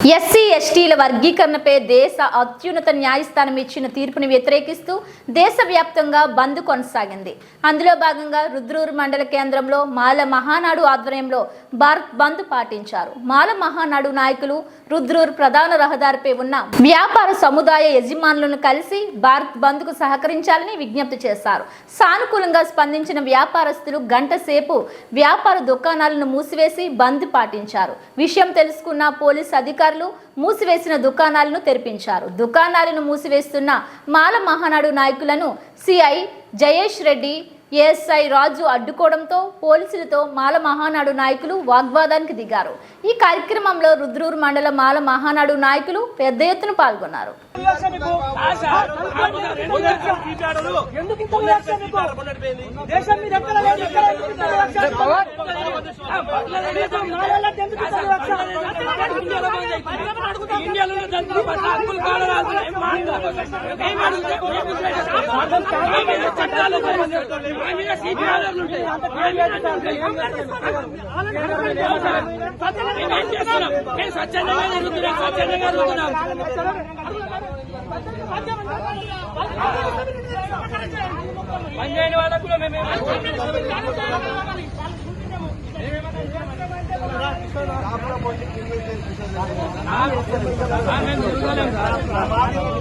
SC ఎస్టీల వర్గీకరణపై దేశ అత్యున్నత న్యాయస్థానం ఇచ్చిన తీర్పును వ్యతిరేకిస్తూ దేశవ్యాప్తంగా బంద్ కొనసాగింది. అందులో భాగంగా రుద్రూరు మండల కేంద్రంలో మాల మహానాడు ఆధ్వర్యంలో భారత్ బంద్ పాటించారు. మాల మహానాడు నాయకులు రుద్రూరు ప్రధాన రహదారిపై ఉన్న వ్యాపార సముదాయ యజమానులను కలిసి భారత్ బంద్కు సహకరించాలని విజ్ఞప్తి చేశారు. సానుకూలంగా స్పందించిన వ్యాపారస్తులు గంట సేపు వ్యాపార దుకాణాలను మూసివేసి బంద్ పాటించారు. విషయం తెలుసుకున్న పోలీస్ అధికారులు మూసివేసిన దుకాణాలను తెరిపించారు దుకాణాలను మూసివేస్తున్న మాల మహానాడు నాయకులను సిఐ జయేష్ రెడ్డి ఏఎస్ఐ రాజు అడ్డుకోవడంతో పోలీసులతో మాల మహానాడు నాయకులు వాగ్వాదానికి దిగారు ఈ కార్యక్రమంలో రుద్రూరు మండల మాల మహానాడు నాయకులు పెద్ద ఎత్తున పాల్గొన్నారు? దేశం ఇండియాలో జంతువుల పట్ల హక్కులు చట్టాలు మేమేం చేస్తున్నాం మేము స్వచ్ఛందంగా జరుగుతున్నాం స్వచ్ఛందంగా జరుగుతున్నాం పని వాళ్ళకు కూడా మేము మేము తిరుగుతలేం సార్